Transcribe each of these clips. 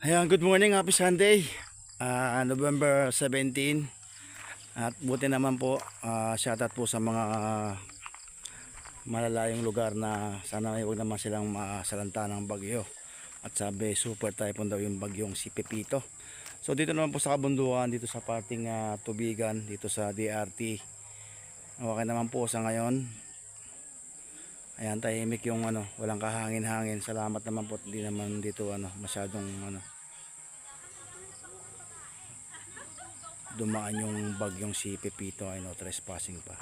Ayan, good morning, happy Sunday. Ah, November 17. At buti naman po, ah, shoutout po sa mga ah, malalayong lugar na sana may huwag naman silang masalanta ng bagyo. At sabi, super typhoon daw yung bagyong si Pepito. So dito naman po sa kabundukan, dito sa parting ah, tubigan, dito sa DRT. Okay naman po sa ngayon. Ayan, tahimik yung ano, walang kahangin-hangin. Salamat naman po, hindi naman dito ano, masyadong ano, dumaan yung bagyong si Pepito ay no trespassing pa.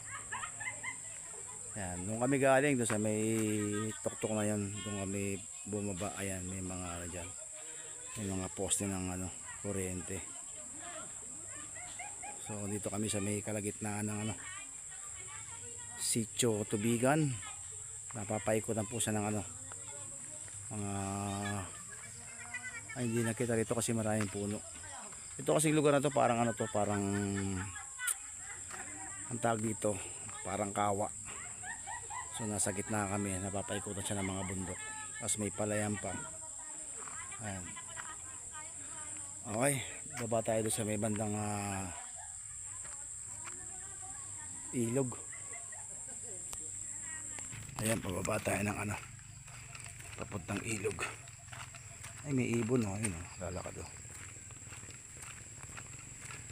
Ayan, nung kami galing doon sa may tuktok na yun, doon kami bumaba, ayan, may mga ano dyan, may mga poste ng ano, kuryente. So dito kami sa may kalagitnaan ng ano, sitio tubigan. Napapaikutan po siya ng ano, mga ay hindi nakita rito kasi maraming puno. Ito kasing lugar na to parang ano to, parang ang tawag dito, parang kawa. So nasa gitna kami, napapaikutan siya ng mga bundok. Tapos may palayan pa. Ayan. Okay, baba tayo sa may bandang ah, ilog. Ayan, pababa tayo ng ano, papuntang ilog. Ay, may ibon oh, ayun oh, lalakad oh.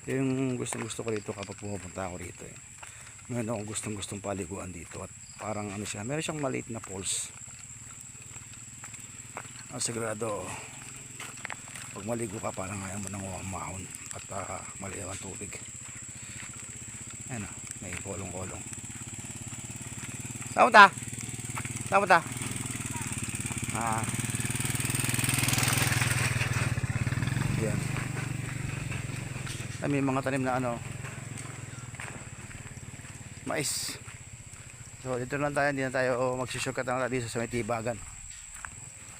Ito yung gustong gusto ko rito kapag pumupunta ako rito eh. Meron akong gustong gustong paliguan dito at parang ano siya, meron siyang maliit na falls. Ang sigurado, pag maligo ka parang ayaw mo nang umahon at uh, maliit ang tubig. Ayan o, may kolong-kolong. Saan ta? Saan ta? Ah. Yan. Ay, may mga tanim na ano mais so dito lang tayo hindi na tayo magsusukat na dito sa may tibagan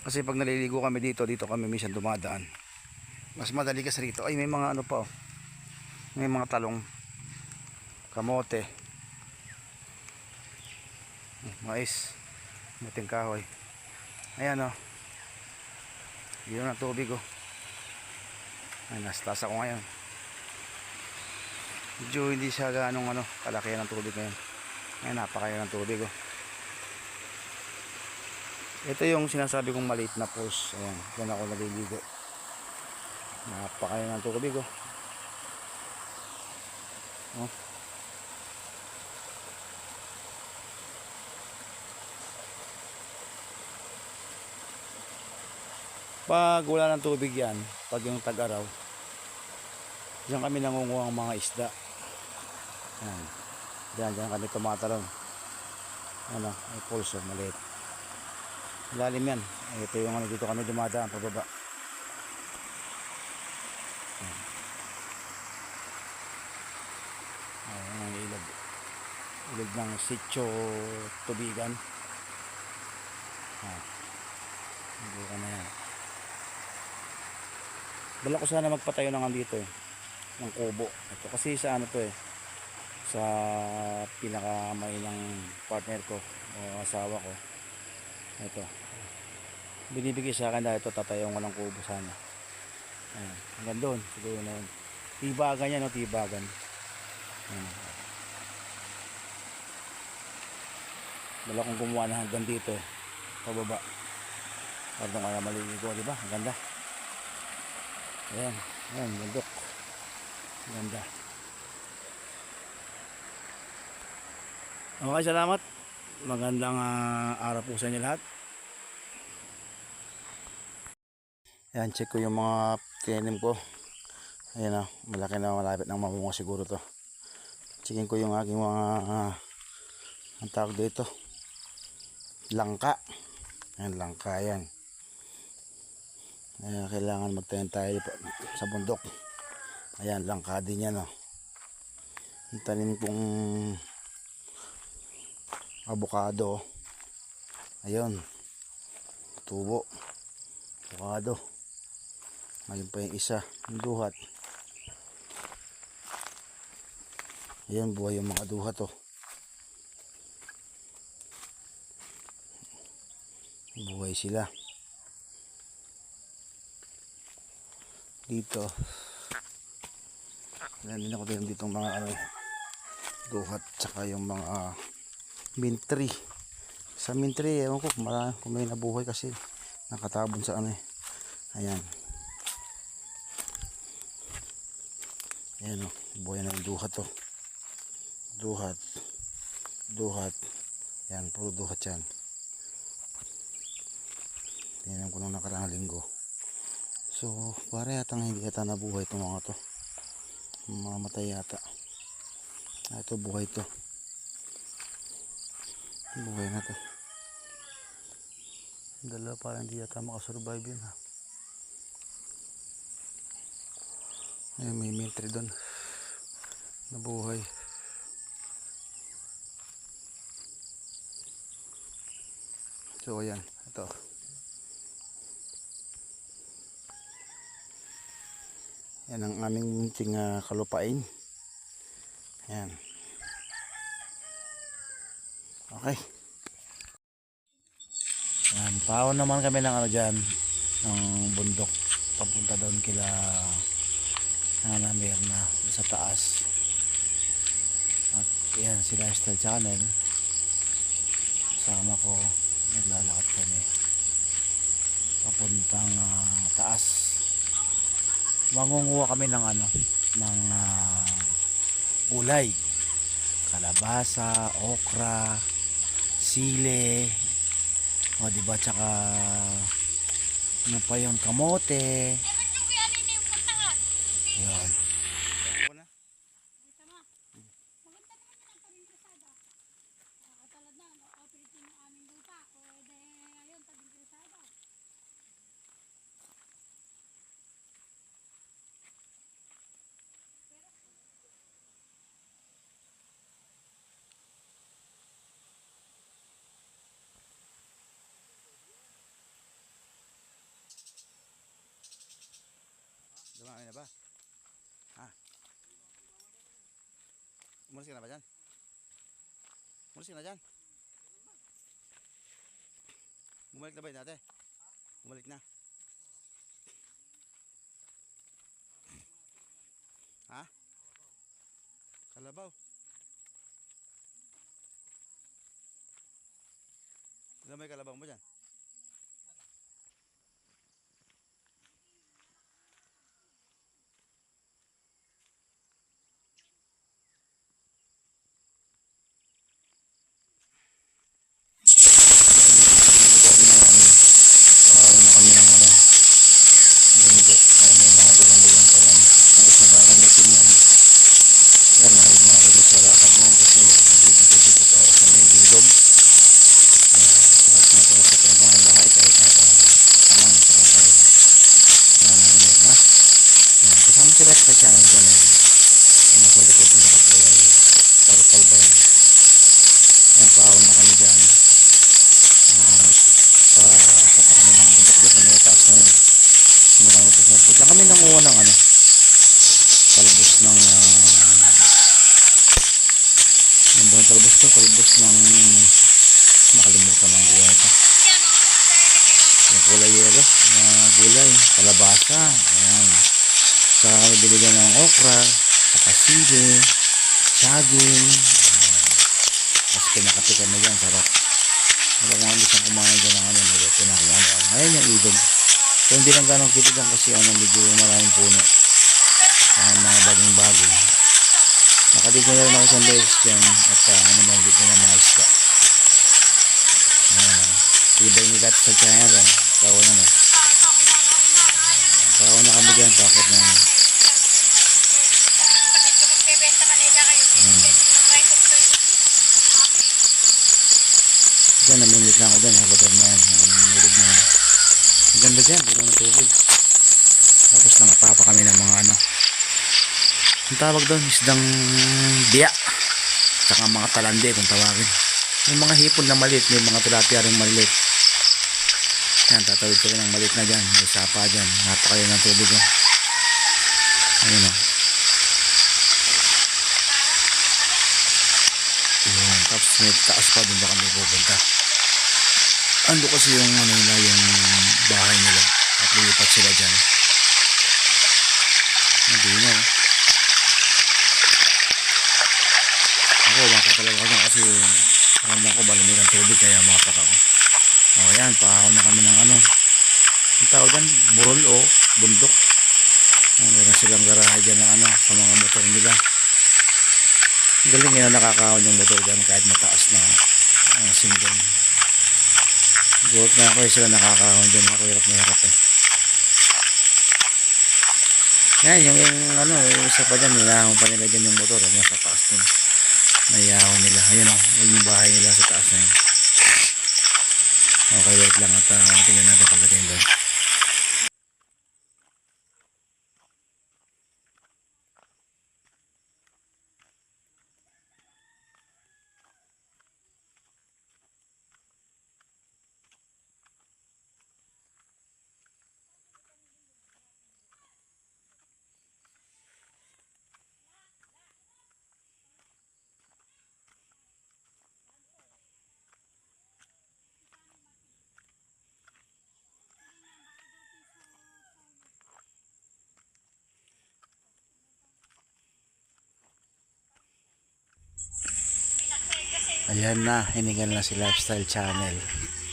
kasi pag naliligo kami dito dito kami minsan dumadaan mas madali kasi rito ay may mga ano pa oh. may mga talong kamote mais muting kahoy ayan oh yun ang tubig oh ay nasa taas ako ngayon medyo hindi siya ganong ano, kalakihan ng tubig ngayon. Ngayon napakaya ng tubig oh. Ito yung sinasabi kong maliit na pools. Ayan, dyan ako naliligo. Napakaya ng tubig oh. Oh. Pag wala ng tubig yan, pag yung tag-araw, Diyan kami nangunguha ng mga isda. Yan. Diyan, diyan kami tumatalon. Ano, may pulso, maliit. Lalim yan. Ito yung ano, dito kami dumadaan, pababa. Yan. Ayan ang ilog. Ilog ng sitio tubigan. Ah. Hindi ka na yan. Bala ko sana magpatayo ng andito eh ng kubo. Ito kasi sa ano to eh sa pinakamay ng partner ko o asawa ko. Ito. Binibigay sa akin dahil ito tatayong ko ng kubo sana. Ayan. Hanggang doon. Siguro na yun. Tibagan yan o tibagan. Ayan. Kong gumawa na hanggang dito eh. Pababa. Pardon kaya maliligo, di ba? Ang ganda. Ayan. Ayan, bundok. Ganda. Okay, salamat. Magandang ah, araw po sa inyo lahat. Yan, check ko yung mga tinanim ko. Ayan na, malaki na malapit ng mamunga siguro to. Checkin ko yung aking mga uh, ang tawag dito. Langka. Ayan, langka yan. Ayan, kailangan magtanim tayo sa bundok. Ayan, langka din yan oh. Ang tanim kong avocado. Ayun. Tubo. Avocado. Ayun pa yung isa. Yung duhat. Ayun, buhay yung mga duhat oh. Buhay sila. Dito. Yan din ako din dito mga ano duhat tsaka yung mga mint tree. Sa mint tree ewan ko kung, marami, kung may nabuhay kasi nakatabon sa ano eh. Ayan. Ayan o buhay na yung duhat to duhat. Duhat. Yan puro duhat yan. Tingnan ko nung nakaraang linggo so pare yata hindi yata nabuhay itong mga to. Mamatay yata ah, ito buhay to. Buhay na to. Dalawa parang hindi yata makasurvive yun ha? Ayun may military doon. Nabuhay. So ayan. Ito yan ang aming munting ah, kalupain. Yan. Okay. Yan pao naman kami ng ano dyan ng bundok. Papunta doon kila Nana Mirna sa taas. At yan si Lifestyle Channel. Sama ko naglalakad kami. Papuntang ah, taas mangunguha kami ng ano ng ah, gulay. Kalabasa, okra sile o diba tsaka ano pa yung kamote yan Dumami na ba? Ha? Umalis ka na ba dyan? Umalis ka na dyan? Bumalik na ba yun dati? Bumalik na. Ha? Kalabaw. Ilan may kalabaw mo dyan? Parang na kami ng ano, bundok. Ayun, may mga gulang-gulang pa yan. Ang isang barang natin yan. Yan, nahid na ako dun sa lakad mo kasi nagdidikit-dikit ako sa may bilog. Ayan, Sarap na to sa pangkangan bahay kahit nasa kamang sa kagay. Nanangir na. Yan, kasama sila sa channel ko na yun. Yung nasa likod ng nakapulay. Purple ba yan? Yan, pahaw na kami dyan. At sa sa kami ng bundok doon, sa may taas na yun. Hindi kami pupunta. Nanguha ng ano, talbos ng, ah, ano ba yung talbos to? Talbos ng, nakalimutan ng buhay ito. Yung kulay yelo, mga gulay, kalabasa, ayan. Saka kami binigyan ng okra, saka sili, saging, ayan. Tapos pinakapikan na dyan, sarap. Wala kung ano siyang kumain dyan ng ano, niluto na ano. Ayan yung ilog. So hindi lang ganong kitigan kasi ano, medyo maraming puno. Ah, mga bagong-bagong. Nakadig na rin ako sa beses dyan at uh, ano man dito na mga isda. Ayan. Iba yung ikat sa channel. Tawa na na. Tawa na kami dyan. Takot na. Ganda dyan. Hindi na tubig. Tapos nangapapa kami ng mga ano. Ang tawag doon, isdang biya. Tsaka mga talande kung tawagin. May mga hipon na maliit, may mga tilapia rin maliit. Yan, tatawid ko rin ng maliit na dyan. May sapa dyan. Napakayo ng tubig yan. Ayun o. Ayun, tapos may taas pa doon ba kami pupunta. Ando kasi yung ano nila, yung bahay nila. At lumipat sila dyan. Hindi na ako mapapalaw ko kasi ramdam ko balamig ang tubig kaya mapak ako. O oh, yan paahaw na kami ng ano. Ang tao dyan burol o bundok. Oh, meron silang garahe dyan na ano sa mga motor nila. Galing eh, yun nakakaon yung motor dyan kahit mataas na uh, single. Gulat na ako eh, sila nakakahon dyan. Ako hirap na hirap eh. Yan, yung, yung ano, yung isa pa dyan, nilahon pa nila dyan yung motor. Yung sa taas dun. Nayahon nila. Ayun o, yun yung bahay nila sa taas na yun. Okay, wait lang at uh, tingnan natin pagdating doon. Ayan na, hinigal na si Lifestyle Channel.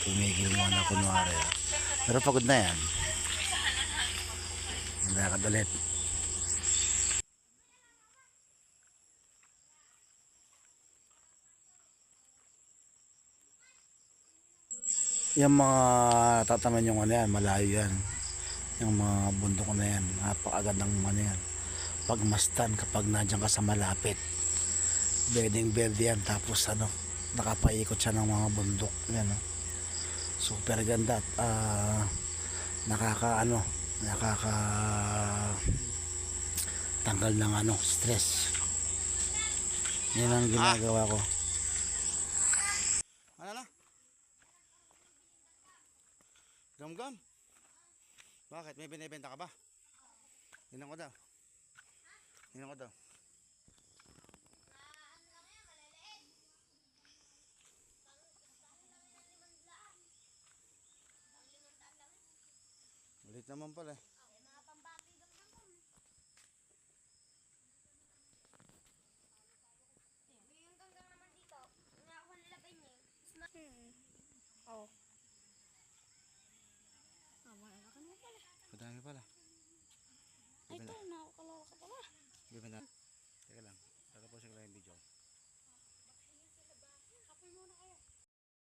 Tumigil muna kunwari. Pero pagod na yan. Lakad ulit. Yung mga tataman yung ano yan, malayo yan. Yung mga bundok na yan, napakagad ng ano yan. Pagmastan kapag nandiyan ka sa malapit. Bedeng berde yan, tapos ano, nakapaikot siya ng mga bundok. Yan, oh. Super ganda at ah, nakaka ano, nakaka tanggal ng ano, stress. Yan ang ginagawa ko. Ano na? Gam-gam. Bakit? May binibenta ka ba? Hinan ko daw. Hinan ko daw. Ulit naman pala eh. Yung ganggang naman dito, nga ako nilagay niya. Hmm. Oh. Ah, malalakan mo pala. Madami pala. Ay, ito, nakakalala ka pala. Bibenta.